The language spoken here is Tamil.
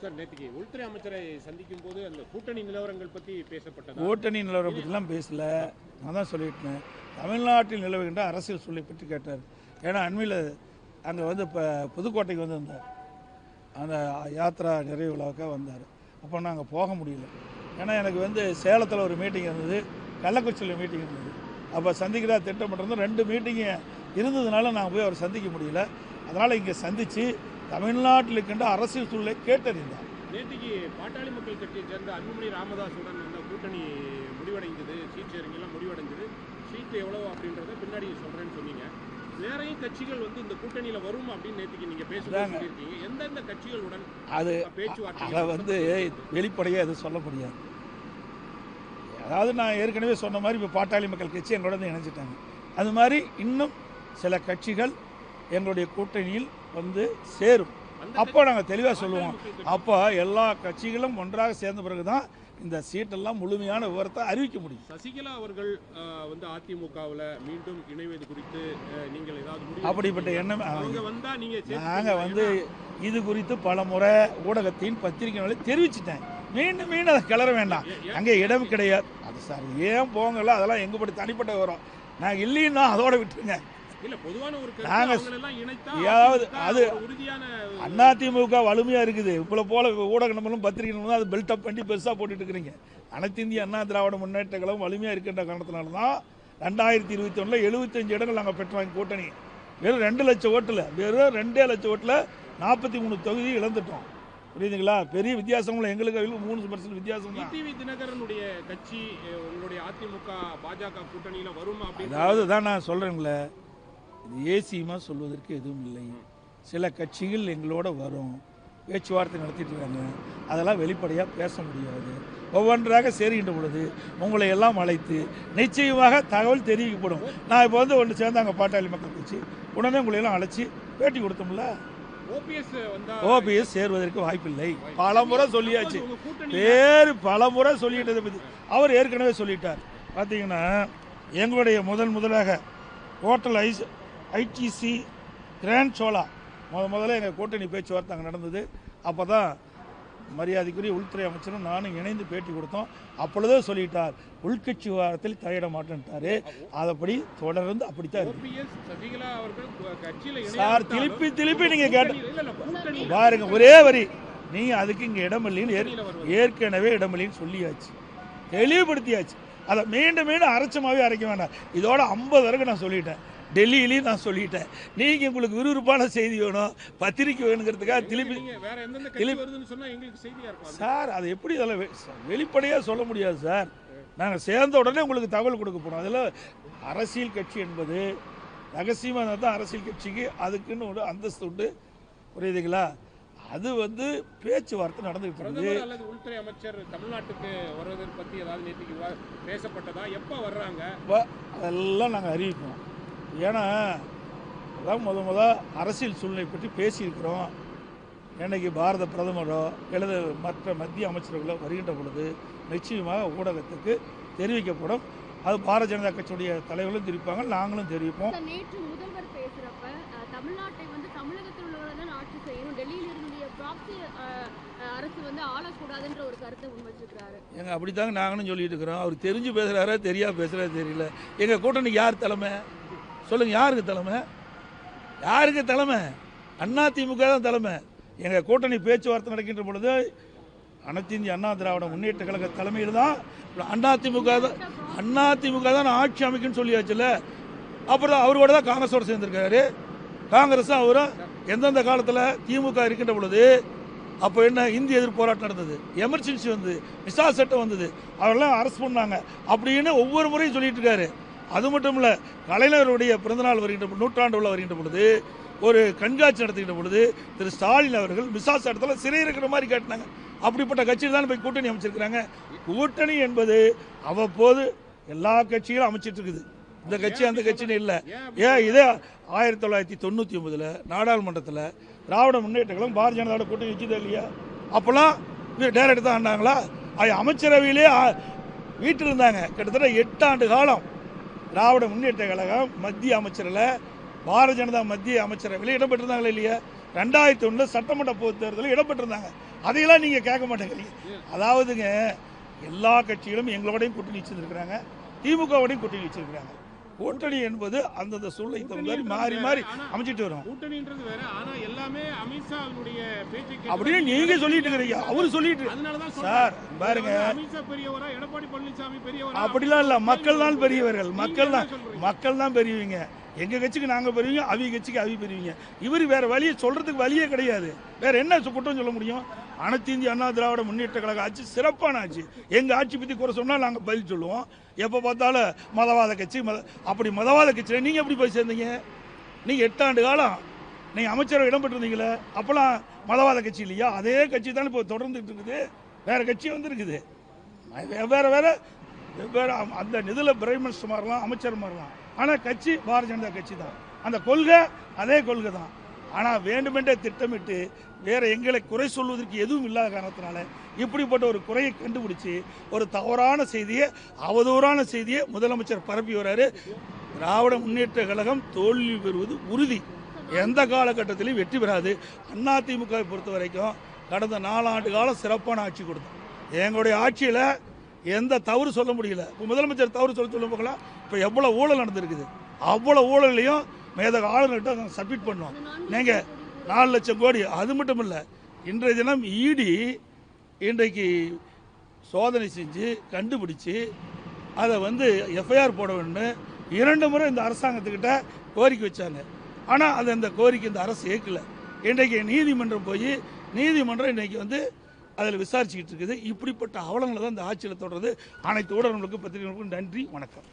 சார் நேற்றுக்கு உள்துறை அமைச்சரை சந்திக்கும் போது அந்த கூட்டணி நிலவரங்கள் பத்தி பேசப்பட்டது? கூட்டணி நிலவரம் பற்றிலாம் பேசல. நான் தான் சொல்லிட்டேன் தமிழ்நாட்டில் நிலவுகின்ற அரசியல் சூழலை பற்றி கேட்டார். ஏன்னா அண்மையில் அங்கே வந்து இப்போ புதுக்கோட்டைக்கு வந்திருந்தார். அந்த யாத்ரா நிறைவு விழாவுக்காக வந்தார். அப்போ நாங்கள் போக முடியல. ஏன்னா எனக்கு வந்து சேலத்தில் ஒரு மீட்டிங் இருந்தது. கள்ளக்குறிச்சியில் மீட்டிங் இருந்தது. அப்போ சந்திக்கிறதா பண்ணுறது ரெண்டு மீட்டிங்கு இருந்ததுனால நாங்கள் போய் அவரை சந்திக்க முடியல. அதனால் இங்கே சந்தித்து தமிழ்நாட்டில் இருக்கின்ற அரசியல் சூழலை கேட்டறிந்தார். நேற்றுக்கு பாட்டாளி மக்கள் கட்சியை சேர்ந்த அன்புமணி ராமதாஸுடன் அந்த கூட்டணி முடிவடைந்தது. சீட் ஷேரிங்கெல்லாம் முடிவடைந்தது. சீட்டு எவ்வளவு அப்படின்றத பின்னாடி சொல்றேன்னு சொன்னீங்க. நிறைய கட்சிகள் வந்து இந்த கூட்டணியில வரும் அப்படின்னு நேற்றுக்கு நீங்க பேசும்போது அதாங்க. சொல்லியிருக்கீங்க. எந்தெந்த கட்சிகளுடன் அது பேச்சுவார்த்தை அதை வந்து வெளிப்படையாக எதுவும் சொல்ல முடியாது. அதாவது நான் ஏற்கனவே சொன்ன மாதிரி இப்போ பாட்டாளி மக்கள் கட்சி எங்களோட இணைஞ்சிட்டாங்க. அது மாதிரி இன்னும் சில கட்சிகள் எங்களுடைய கூட்டணியில் வந்து சேரும். அப்போ நாங்கள் தெளிவாக சொல்லுவோம். அப்போ எல்லா கட்சிகளும் ஒன்றாக சேர்ந்த பிறகு தான் இந்த சீட்டெல்லாம் முழுமையான விவரத்தை அறிவிக்க முடியும். சசிகலா அவர்கள் வந்து அதிமுகவுல மீண்டும் இணைவது குறித்து நீங்கள் ஏதாவது அப்படிப்பட்ட? எண்ணம்? நாங்கள் வந்து இது குறித்து பல முறை ஊடகத்தின் பத்திரிகைகளை தெரிவிச்சிட்டேன். மீண்டும் மீண்டும் அதை கிளற வேண்டாம். அங்கே இடம் கிடையாது. அது சார் ஏன் போங்கல அதெல்லாம் எங்க படி தனிப்பட்ட விவரம். நான் இல்லைன்னா அதோட விட்டுருங்க. ஏதாவது அது- அதிமுக வலிமையா இருக்குது. இப்போ போல ஊடக நம்பரும் பத்திரிகை அது பில்டப் பண்ணி பெருசா போட்டுட்டு இருக்கிறீங்க. அனைத்து இந்திய அண்ணா திராவிட முன்னேற்ற கழகம் வலிமையா இருக்கின்ற காரணத்தினால தான் ரெண்டாயிரத்தி இருபத்தி ஒண்ணுல எழுபத்தஞ்சு இடங்கள் நாங்கள் பெற்றோம் கூட்டணி. வெறும் ரெண்டு லட்சம் ஓட்டுல வெறும் ரெண்டே லட்சம் ஓட்டுல நாற்பத்தி மூணு தொகுதி இழந்துட்டோம். புரியுதுங்களா? பெரிய வித்தியாசம் எங்களுக்கு மூணு பர்சன்ட் வித்தியாசம் தினகரனுடைய கட்சி உங்களுடைய அதிமுக பாஜக கூட்டணியில வரும் அதாவது தான் நான் சொல்கிறேங்களே இது ஏசியமாக சொல்வதற்கு எதுவும் இல்லை. சில கட்சிகள் எங்களோட வரும். பேச்சுவார்த்தை நடத்திட்டு இருக்காங்க. அதெல்லாம் வெளிப்படையாக பேச முடியாது. ஒவ்வொன்றாக சேருகின்ற பொழுது உங்களை எல்லாம் அழைத்து நிச்சயமாக தகவல் தெரிவிக்கப்படும். நான் இப்போ வந்து ஒன்று சேர்ந்தாங்க பாட்டாளி மக்கள் கட்சி உடனே உங்களை எல்லாம் அழைச்சி பேட்டி கொடுத்தோம்ல? ஓபிஎஸ் ஓபிஎஸ் சேருவதற்கு வாய்ப்பில்லை. பல முறை சொல்லியாச்சு. பேர் பல முறை சொல்லிட்டதை பற்றி அவர் ஏற்கனவே சொல்லிட்டார். பார்த்தீங்கன்னா எங்களுடைய முதல் முதலாக hotel is ITC Grand Chola. முத முதல்ல எங்கள் கூட்டணி பேச்சுவார்த்தை அங்கே நடந்தது. அப்போ தான் மரியாதைக்குரிய உள்துறை அமைச்சரும் நானும் இணைந்து பேட்டி கொடுத்தோம். அப்பொழுதே சொல்லிட்டார் உள்கட்சி விவகாரத்தில் தலையிட மாட்டேன்ட்டாரு. அதப்படி தொடர்ந்து அப்படித்தான் சார் திருப்பி திருப்பி நீங்கள் கேட்ட பாருங்க ஒரே வரி. நீங்க அதுக்கு இங்க இடமில்லைன்னு. ஏற்கனவே இடமில்லைன்னு சொல்லியாச்சு. தெளிவுபடுத்தியாச்சு. அதை மீண்டும் மீண்டும் அரைச்சமாவே அரைக்க வேண்டாம். இதோட ஐம்பது வரைக்கும் நான் சொல்லிட்டேன். டெல்லியிலையும் நான் சொல்லிட்டேன். நீங்க உங்களுக்கு விறுவிறுப்பான செய்தி வேணும். பத்திரிக்கை வேணுங்கிறதுக்காக திருப்பி. சார் அது எப்படி இதெல்லாம் வெளிப்படையாக சொல்ல முடியாது சார். நாங்கள் சேர்ந்த உடனே உங்களுக்கு தகவல் கொடுக்க போகிறோம் அதில் அரசியல் கட்சி என்பது ரகசியமாக தான் அரசியல் கட்சிக்கு அதுக்குன்னு ஒரு அந்தஸ்து உண்டு. புரியுதுங்களா? அது வந்து பேச்சுவார்த்தை நடந்துகிட்டு பிரதமர் அல்லது உள்துறை அமைச்சர் தமிழ்நாட்டுக்கு வருவதை பத்தி ஏதாவது நேற்றுக்கு பேசப்பட்டதா? எப்ப வர்றாங்க? அதெல்லாம் நாங்கள் அறிவிப்போம் ஏன்னா அதான் முத முத அரசியல் சூழ்நிலை பற்றி பேசியிருக்கிறோம். என்னைக்கு பாரத பிரதமரோ அல்லது மற்ற மத்திய அமைச்சர்களோ வருகின்ற பொழுது நிச்சயமாக ஊடகத்துக்கு தெரிவிக்கப்படும். அது பாரதிய ஜனதா கட்சியுடைய தலைவர்களும் தெரிவிப்பாங்க நாங்களும் தெரிவிப்போம். நேற்று முதல்வர் பேசுறப்ப அஹ், தமிழ்நாட்டை வந்து தமிழகத்தில் உள்ளவர்கள் தான் ஆட்சி செய்யணும். டெல்லியில் இருந்துடைய ப்ராக்சி அரசு வந்து ஆளக்கூடாதுன்ற ஒரு கருத்தை முன்வச்சிருக்கிறாரு. எங்க அப்படித்தாங்க நாங்களும் சொல்லிட்டு இருக்கிறோம். அவர் தெரிஞ்சு பேசுகிறாரா தெரியா பேசுகிறாரு தெரியல. எங்கள் கூட்டணிக்கு யார் தலைமை? சொல்லுங்க யாருக்கு தலைமை? யாருக்கு தலைமை? அண்ணா திமுக தான் தலைமை. எங்கள் கூட்டணி பேச்சுவார்த்தை நடக்கின்ற பொழுது அனைத்து இந்திய அண்ணா திராவிட முன்னேற்ற கழக தலைமையில் தான் அண்ணா திமுக தான் அண்ணா திமுக தான் ஆட்சி அமைக்குன்னு சொல்லியாச்சுல அப்புறம் அவரோட தான் காங்கிரஸோட சேர்ந்திருக்காரு. காங்கிரஸ் அவரும் எந்தெந்த காலத்தில் திமுக இருக்கின்ற பொழுது அப்போ என்ன இந்திய எதிர்ப்பு போராட்டம் நடந்தது? எமர்ஜென்சி வந்தது மிசா சட்டம் வந்தது. அவரெல்லாம் அரெஸ்ட் பண்ணாங்க. அப்படின்னு ஒவ்வொரு முறையும் சொல்லிட்டு இருக்காரு. அது மட்டும் இல்லை கலைஞருடைய பிறந்தநாள் வருகின்ற நூற்றாண்டு உள்ள வருகின்ற பொழுது ஒரு கண்காட்சி நடத்துகின்ற பொழுது திரு ஸ்டாலின் அவர்கள் மிசாஸ் இடத்துல சிறை இருக்கிற மாதிரி காட்டினாங்க அப்படிப்பட்ட கட்சியில் தான் போய் கூட்டணி அமைச்சிருக்கிறாங்க. கூட்டணி என்பது அவ்வப்போது எல்லா கட்சிகளும் அமைச்சிட்டு இருக்குது. இந்த கட்சி அந்த கட்சின்னு இல்லை. ஏன் இதே ஆயிரத்தி தொள்ளாயிரத்தி தொண்ணூற்றி ஒன்பதில் நாடாளுமன்றத்தில் திராவிட முன்னேற்றங்களும் பாரதிய ஜனதாவோட கூட்டணி வச்சுதா இல்லையா? அப்போல்லாம் டேரக்ட் தான் ஆண்டாங்களா அது அமைச்சரவையிலே வீட்டில் இருந்தாங்க. கிட்டத்தட்ட எட்டு ஆண்டு காலம். திராவிட முன்னேற்ற கழகம் மத்திய அமைச்சரில் பாரதிய ஜனதா மத்திய அமைச்சரவையில் இடம்பெற்றிருந்தாங்களா இல்லையா? ரெண்டாயிரத்தி ஒன்றில் சட்டமன்ற பொது தேர்தலில் இடம்பெற்றிருந்தாங்க. அதையெல்லாம் நீங்கள் கேட்க மாட்டேங்கிறீங்க. அதாவதுங்க எல்லா கட்சிகளும் எங்களோடையும் கூட்டணி வச்சுருக்கிறாங்க திமுகவோடையும் கூட்டணி வச்சுருக்கிறாங்க. கூட்டணி என்பது அந்தந்த சூழ்நிலைக்கு தகுந்த மாதிரி மாறி மாறி அமைச்சிட்டு வரும். கூட்டணின்றது வேற ஆனா எல்லாமே அமித்ஷாவினுடைய பேச்சை கேட்டு அப்படியே நீங்க சொல்லிட்டு இருக்கிறீங்க. அவரு சொல்லிட்டு சார். பாருங்க. அமித்ஷா பெரியவரா எடப்பாடி பழனிசாமி பெரியவரா? அப்படிலாம் இல்ல. மக்கள் தான் பெரியவர்கள். மக்கள் தான்? மக்கள் தான் பெரியவங்க. எங்க கட்சிக்கு நாங்க பெரியவங்க அவங்க கட்சிக்கு அவங்க பெரியவங்க. இவர் வேற வழியை சொல்றதுக்கு வழியே கிடையாது. வேற என்ன குற்றம் சொல்ல முடியும்? அனைத்து இந்திய அண்ணா திராவிட முன்னேற்ற கழக ஆட்சி சிறப்பான ஆட்சி. எங்கள் ஆட்சி பற்றி குறை சொன்னால் நாங்கள் பதில் சொல்லுவோம். எப்போ பார்த்தாலும் மதவாத கட்சி மத அப்படி மதவாத கட்சியில் நீங்கள் எப்படி போய் சேர்ந்தீங்க? நீங்கள் எட்டாண்டு காலம் நீங்கள் அமைச்சரவை இடம் பெற்றிருந்தீங்களே அப்போலாம் மதவாத கட்சி இல்லையா? அதே கட்சி தான் இப்போ தொடர்ந்துட்டு இருக்குது. வேறு கட்சி வந்துருக்குது. வெவ்வேறு வேறு வெவ்வேறு அந்த நிதியில் பிரைம் மினிஸ்டர் மாறலாம் அமைச்சர் மாறலாம் ஆனால் கட்சி பாரதிய ஜனதா கட்சி தான். அந்த கொள்கை அதே கொள்கை தான் ஆனால் வேண்டுமென்றே திட்டமிட்டு வேற எங்களை குறை சொல்வதற்கு எதுவும் இல்லாத காரணத்தினால இப்படிப்பட்ட ஒரு குறையை கண்டுபிடிச்சு ஒரு தவறான செய்தியை அவதூறான செய்தியை முதலமைச்சர் பரப்பி வர்றாரு. திராவிட முன்னேற்ற கழகம் தோல்வி பெறுவது உறுதி. எந்த காலகட்டத்திலையும் வெற்றி பெறாது. அதிமுகவை பொறுத்த வரைக்கும் கடந்த நாலாண்டு காலம் சிறப்பான ஆட்சி கொடுத்தோம். எங்களுடைய ஆட்சியில் எந்த தவறு சொல்ல முடியல. இப்போ முதலமைச்சர் தவறு சொல்ல சொல்ல போகலாம் இப்போ எவ்வளோ ஊழல் நடந்திருக்குது. அவ்வளோ ஊழலையும் மேதக ஆளுநர்கிட்ட நாங்கள் சப்மிட் பண்ணோம். நீங்கள் நாலு லட்சம் கோடி அது மட்டும் இல்லை இன்றைய தினம் இடி இன்றைக்கு சோதனை செஞ்சு கண்டுபிடிச்சு அதை வந்து எஃப்ஐஆர் போட வேண்டும் இரண்டு முறை இந்த அரசாங்கத்துக்கிட்ட கோரிக்கை வச்சாங்க. ஆனால் அது இந்த கோரிக்கை இந்த அரசு ஏற்கலை. இன்றைக்கு நீதிமன்றம் போய் நீதிமன்றம் இன்றைக்கி வந்து அதில் விசாரிச்சுக்கிட்டு இருக்குது. இப்படிப்பட்ட அவலங்களை தான் இந்த ஆட்சியில் தொடர்றது அனைத்து ஊடகங்களுக்கும் பத்திரிகைகளுக்கும் நன்றி வணக்கம்.